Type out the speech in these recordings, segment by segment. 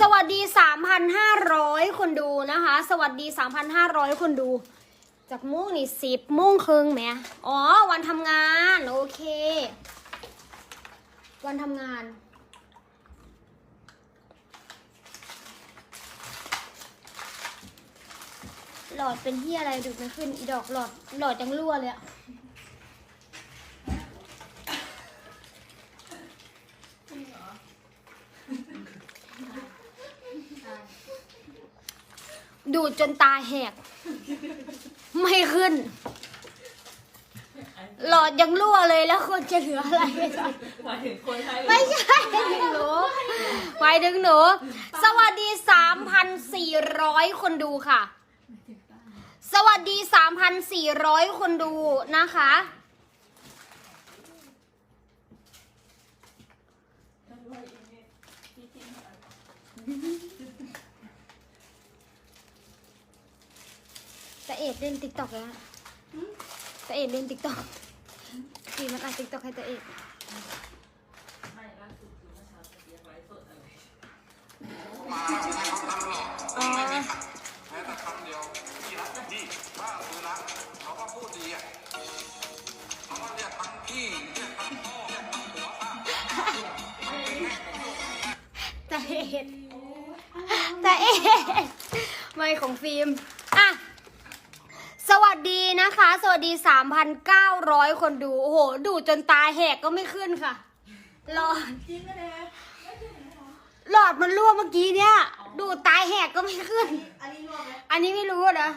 สวัสดี 3,500 คนดูนะคะ สวัสดี 3,500 คนดู จากมุ่งนี่สิบมุ่งครึ่งไหมอ๋อ วันทำงาน โอเค วันทำงาน หลอดเป็นที่อะไรดูไม่ขึ้น อีดอกหลอด หลอดยังรั่วเลยอะ ดูดจนตาแหก ไม่ขึ้น หลอดยังรั่วเลยแล้วคนจะเหลืออะไร หมายถึงคนไทยไม่ใช่หนูหมายถึงหนู สวัสดี 3,400 คนดูค่ะ สวัสดี 3,400 คนดูนะคะ เอ็ดเล่นติ๊กต็อกแล้วต่เอ็ดเล่นติ๊กต็อกพี่มันอัดติ๊กต็อกให้แต่เอ็ดไม่ล่าสุดคือเมื่อเช้าจะเรียกไลฟ์สดอะไรมาให้เขาทำหรอกไม่มีแม้แต่คำเดียวพี่รักพี่ป้าคือรักเขาก็พูดดีอะเขาก็เรียกทั้งพี่เรียกทั้งพ่อเรียกทั้งหัวป้าแต่เอ็ดแต่เอ็ดไม่ของฟิล์ม ดีนะคะ สวัสดี 3,900 คนดู โอ้โห ดูจนตาแหกก็ไม่ขึ้นค่ะ หลอดจริงไหมเนี่ยหลอดมันรั่วเมื่อกี้เนี่ย ดูตาแหกก็ไม่ขึ้น อันนี้รวมไหมอันนี้ไม่รู้นะ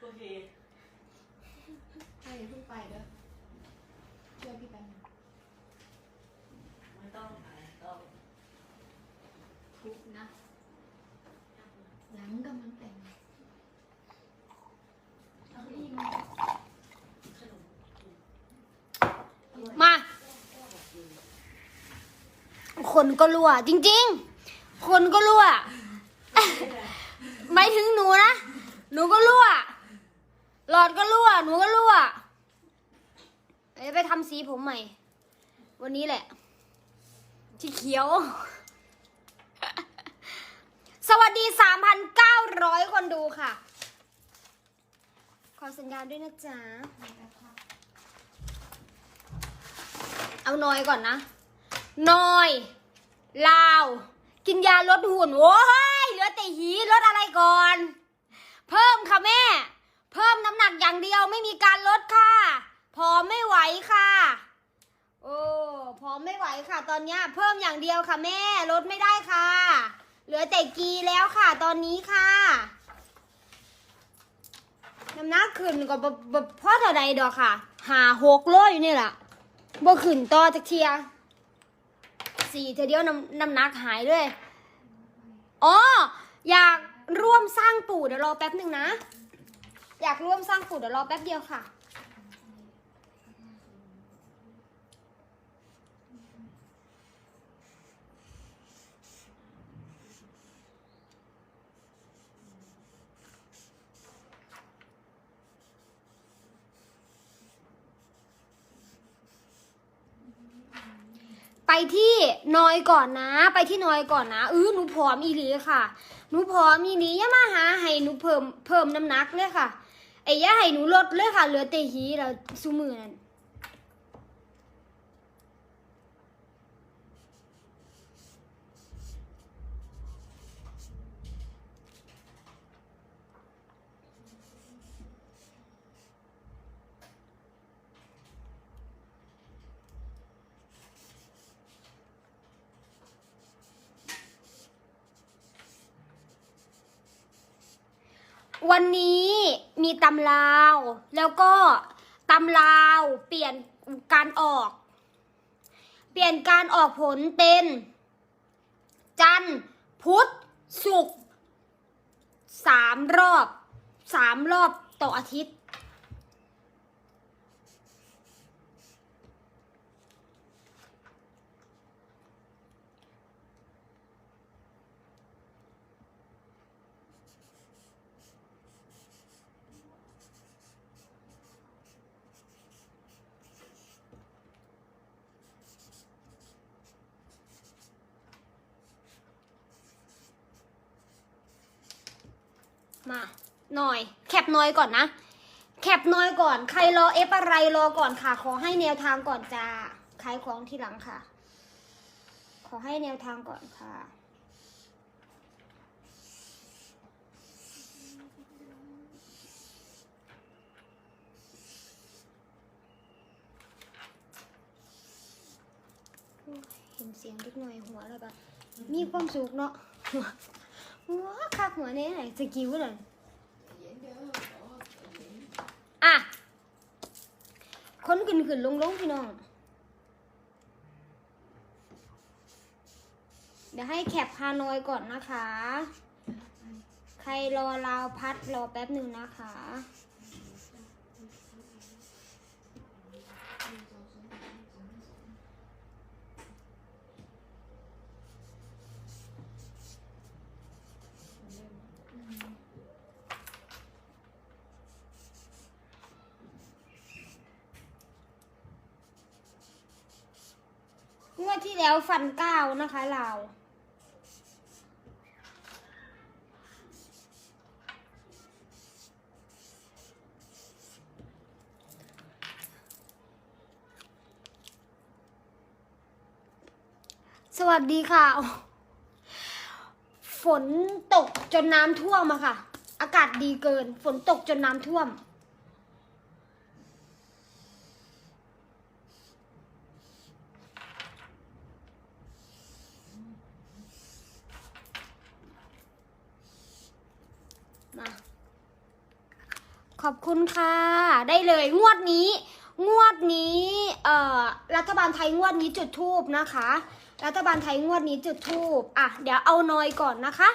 โอเคใช่เพิ่งไปเด้อช่วยพี่แป๊บนึงไม่ต้องหาต้องทุกนะหลังกำลังแต่งเอาเก้าอี้มา ขนม มา คนก็รั่ว จริง ๆ คนก็รั่วไม่ถึงหนูนะ หนูก็รั่ว หลอดก็รั่ว หนูก็รั่วเอ้ยไปทำสีผมใหม่ วันนี้แหละ ที่เขียว สวัสดี 3,900 คนดูค่ะ ขอสัญญาณด้วยนะจ๊ะ เอานอยก่อนนะนอย ลาว กินยาลดหุ่นโว้ยเหลือแต่หีลดอะไรก่อน เพิ่มค่ะแม่ เพิ่มน้ำหนักอย่างเดียวไม่มีการลดค่ะพอไม่ไหวค่ะโอ้พอไม่ไหวค่ะ ตอนนี้เพิ่มอย่างเดียวค่ะแม่ลดไม่ได้ค่ะ เหลือแต่กีแล้วค่ะตอนนี้ค่ะน้ำหนักขึ้นก็บ่บ่พ่อเท่าใดดอกค่ะ หาหกโลอยู่นี่แหละบ่ขึ้นต่อจักเทีย สี่เทอเดียวน้ำน้ำหนักหายเลยอ๋ออยากร่วมสร้างปู่เดี๋ยวรอแป๊บหนึ่งนะ อยากร่วมสร้างปู่เดี๋ยวรอแป๊บเดียวค่ะ ไปที่นอยก่อนนะ ไปที่นอยก่อนนะเออหนูผอมอีหลีค่ะ หนูผอมอีหลีอย่ามาหาให้หนูเพิ่มเพิ่มน้ำหนักเลยค่ะไอ้ย่าให้หนูลดเลยค่ะ เหลือแต่หีแล้วซุมือนั่น วันนี้มีตำลาว แล้วก็ตำลาวเปลี่ยนการออก เปลี่ยนการออกผลเป็น จันทร์พุธศุกร์สามรอบสามรอบต่ออาทิตย์ มาหน่อย แคปน้อยก่อนนะ แคปน้อยก่อน ใครรอเอฟอะไรรอก่อนค่ะ ขอให้แนวทางก่อนจ้าขายของทีหลังค่ะ ขอให้แนวทางก่อนค่ะเห็นเสียงเล็กน้อยหัวแล้วก็มีความสุขเนาะ หัวหัวคักหัวเนี้ไหนสกิลเลยเย็นเด้อยอะคนขึ้นขึ้นลงลงพี่น้อง เดี๋ยวให้แคปฮานอยก่อนนะคะ ใครรอราวพัดรอแป๊บหนึ่งนะคะ งวดที่แล้วฟันเก้านะคะเราสวัสดีค่ะ ฝนตกจนน้ำท่วมอะค่ะ อากาศดีเกิน ฝนตกจนน้ำท่วม มา ขอบคุณค่ะ ได้เลยงวดนี้ งวดนี้เอ่อรัฐบาลไทยงวดนี้จุดทูบนะคะ รัฐบาลไทยงวดนี้จุดทูบอะเดี๋ยวเอานอยก่อนนะคะ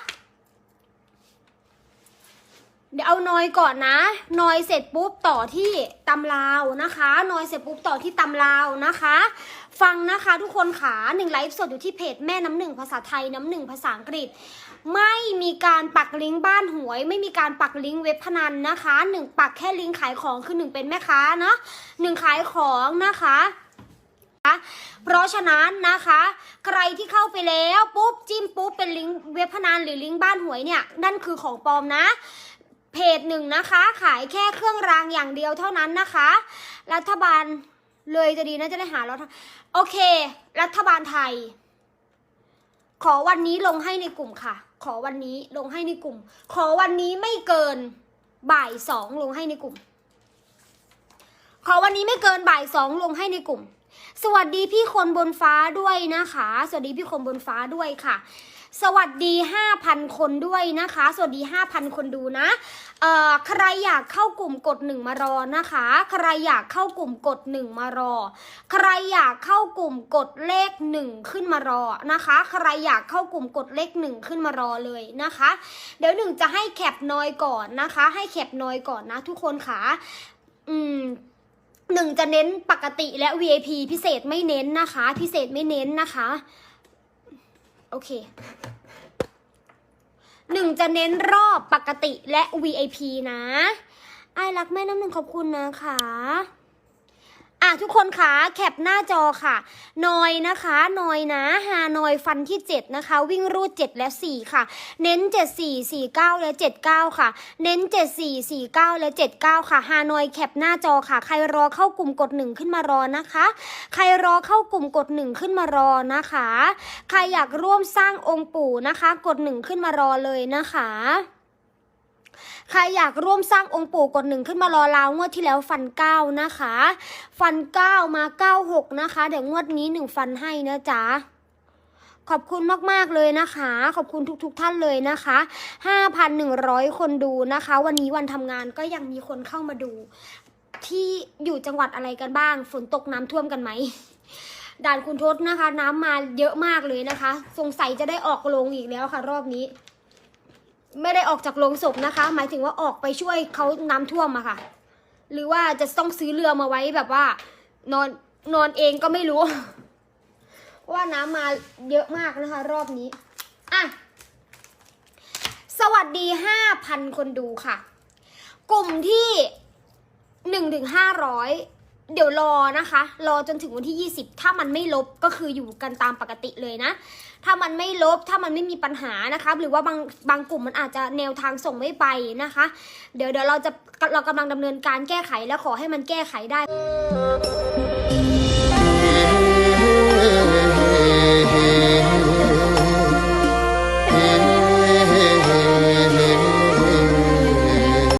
เดี๋ยวเอานอยก่อนนะ นอยเสร็จปุ๊บต่อที่ตำลาวนะคะ นอยเสร็จปุ๊บต่อที่ตำลาวนะคะ ฟังนะคะทุกคนขาหนึ่งไลฟ์สดอยู่ที่เพจแม่น้ำหนึ่งภาษาไทยน้ำหนึ่งภาษาอังกฤษ ไม่มีการปักลิงก์บ้านหวย ไม่มีการปักลิงก์เว็บพนันนะคะหนึ่งปักแค่ลิงก์ขายของคือหนึ่งเป็นแม่ค้านะหนึ่งขายของนะคะเพราะฉะนั้นนะคะ ใครที่เข้าไปแล้วปุ๊บจิ้มปุ๊บเป็นลิงก์เว็บพนันหรือลิงก์บ้านหวยเนี่ยนั่นคือของปลอมนะเพจหนึ่งนะคะ ขายแค่เครื่องรางอย่างเดียวเท่านั้นนะคะ รัฐบาลเลยจะดีนะจะได้หาแล้วโอเค รัฐบาลไทย ขอวันนี้ลงให้ในกลุ่มค่ะ ขอวันนี้ลงให้ในกลุ่ม ขอวันนี้ไม่เกินบ่ายสองลงให้ในกลุ่ม ขอวันนี้ไม่เกินบ่ายสองลงให้ในกลุ่ม สวัสดีพี่คนบนฟ้าด้วยนะคะ สวัสดีพี่คนบนฟ้าด้วยค่ะ สวัสดี 5,000 คนด้วยนะคะ สวัสดี 5,000 คนดูนะเอ่อใครอยากเข้ากลุ่มกดหนึ่งมารอนะคะ ใครอยากเข้ากลุ่มกดหนึ่งมารอ ใครอยากเข้ากลุ่มกดเลขหนึ่งขึ้นมารอนะคะ ใครอยากเข้ากลุ่มกดเลขหนึ่งขึ้นมารอเลยนะคะ เดี๋ยวหนึ่งจะให้แคปน้อยก่อนนะคะ ให้แคปน้อยก่อนนะทุกคนค่ะ อืม หนึ่งจะเน้นปกติและ VIP พิเศษไม่เน้นนะคะ พิเศษไม่เน้นนะคะ โอเคหนึ่งจะเน้นรอบปกติและ VIP นะไอ้รักแม่น้ำหนึ่งขอบคุณนะคะ อะทุกคนคะแคปหน้าจอค่ะ นอยนะคะนอยนะฮานอยฟันที่ 7 นะคะ วิ่งรูด 7 และ 4 ค่ะ เน้น 7 4 4 9 และ 79 ค่ะ เน้น 7 4 4 9 และ 79 ค่ะฮานอยแคปหน้าจอค่ะ ใครรอเข้ากลุ่มกด 1 ขึ้นมารอนะคะ ใครรอเข้ากลุ่มกด 1 ขึ้นมารอนะคะ ใครอยากร่วมสร้างองค์ปู่นะคะ กด 1 ขึ้นมารอเลยนะคะ ใครอยากร่วมสร้างองค์ปู่กดหนึ่งขึ้นมารอลาวงวดที่แล้วฟันเก้านะคะ ฟันเก้ามาเก้าหกนะคะ เดี๋ยวงวดนี้หนึ่งฟันให้นะจ๊ะขอบคุณมาก ๆ เลยนะคะ ขอบคุณทุก ๆ ท่านเลยนะคะ 5,100 คนดูนะคะ วันนี้วันทำงานก็ยังมีคนเข้ามาดู ที่อยู่จังหวัดอะไรกันบ้าง ฝนตกน้ำท่วมกันไหม ด่านคุณทศนะคะ น้ำมาเยอะมากเลยนะคะ สงสัยจะได้ออกโรงอีกแล้วค่ะ รอบนี้ ไม่ได้ออกจากโรงศพนะคะ หมายถึงว่าออกไปช่วยเขาน้ำท่วมอะค่ะ หรือว่าจะต้องซื้อเรือมาไว้แบบว่า นอนนอนเองก็ไม่รู้ ว่าน้ำมาเยอะมากนะคะ รอบนี้อะสวัสดีห้าพันคนดูค่ะ กลุ่มที่หนึ่งถึงห้าร้อยเดี๋ยวรอนะคะ รอจนถึงวันที่ 20 ถ้ามันไม่ลบก็คืออยู่กันตามปกติเลยนะ ถ้ามันไม่ลบถ้ามันไม่มีปัญหานะคะหรือว่าบางบางกลุ่มมันอาจจะแนวทางส่งไม่ไปนะคะ เดี๋ยวเดี๋ยวเราจะเรากำลังดำเนินการแก้ไขและขอให้มันแก้ไขได้